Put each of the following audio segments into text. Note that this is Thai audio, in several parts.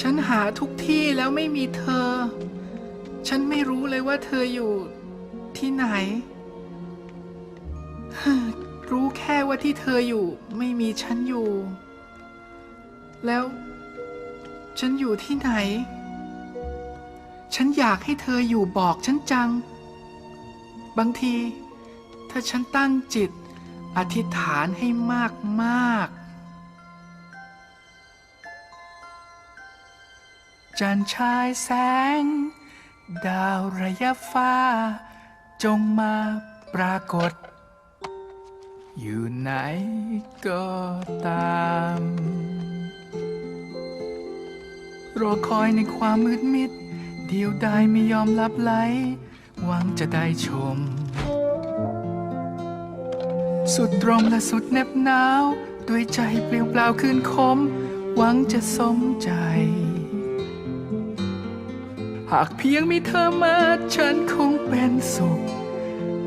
ฉันหาทุกที่แล้วไม่มีเธอ ฉันไม่รู้เลยว่าเธออยู่ที่ไหน รู้แค่ว่าที่เธออยู่ไม่มีฉันอยู่ แล้ว ฉันอยู่ที่ไหน ฉันอยากให้เธออยู่บอกฉันจัง บางที ถ้าฉันตั้งจิต อธิษฐานให้มากมากๆ จันชายแสง ดาวระยับฟ้า จงมาปรากฏ อยู่ไหนก็ตาม รอคอยในความมืดมิด เดียวดายไม่ยอมลับไหลหวังจะได้ชม สุดตรงและสุดแนบหนาว ด้วยใจเปลี่ยวเปล่าคืนคม หวังจะสมใจากเพียงมีเธอมาฉันคงเป็นสุข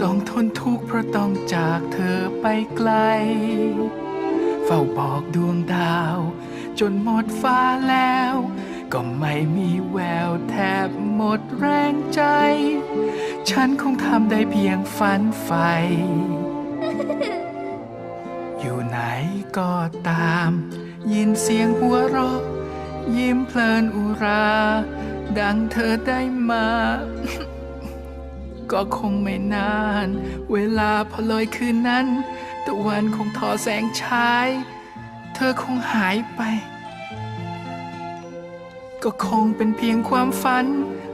ต้องทนทุกข์เพราะต้องจากเธอไปไกล เฝ้าบอกดวงดาว จนหมดฟ้าแล้ว ก็ไม่มีแววแทบหมดแรงใจ ฉันคงทำได้เพียงฝันใฝ่อยู่ไหนก็ตาม ยินเสียงหัวเราะ ยิ้มเพลินอุรา ดังเธอได้มา ก็คงไม่นาน เวลาพอลอยคืนนั้น ตะวันคงทอแสงชาย เธอคงหายไป ก็คงเป็นเพียงความฝัน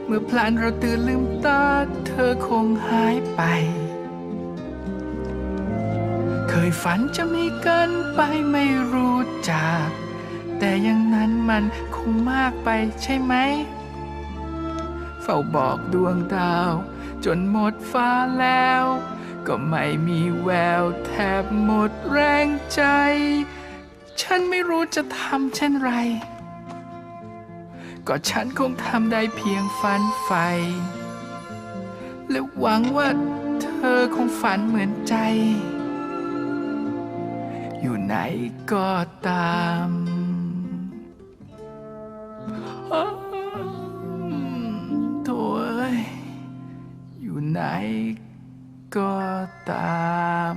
เมื่อพลันเราตื่นลืมตา เธอคงหายไป เคยฝันจะมีกันไปไม่รู้จักแต่อยังนั้นมันคงมากไปใช่ไหม เฝ้าบอกดวงดาว จนหมดฟ้าแล้ว ก็ไม่มีแววแทบหมดแรงใจ ฉันไม่รู้จะทำเช่นไร ก็ฉันคงทำได้เพียงฝันใฝ่และหวังว่าเธอคงฝันเหมือนใจ อยู่ไหนก็ตาม ไหนก็ตาม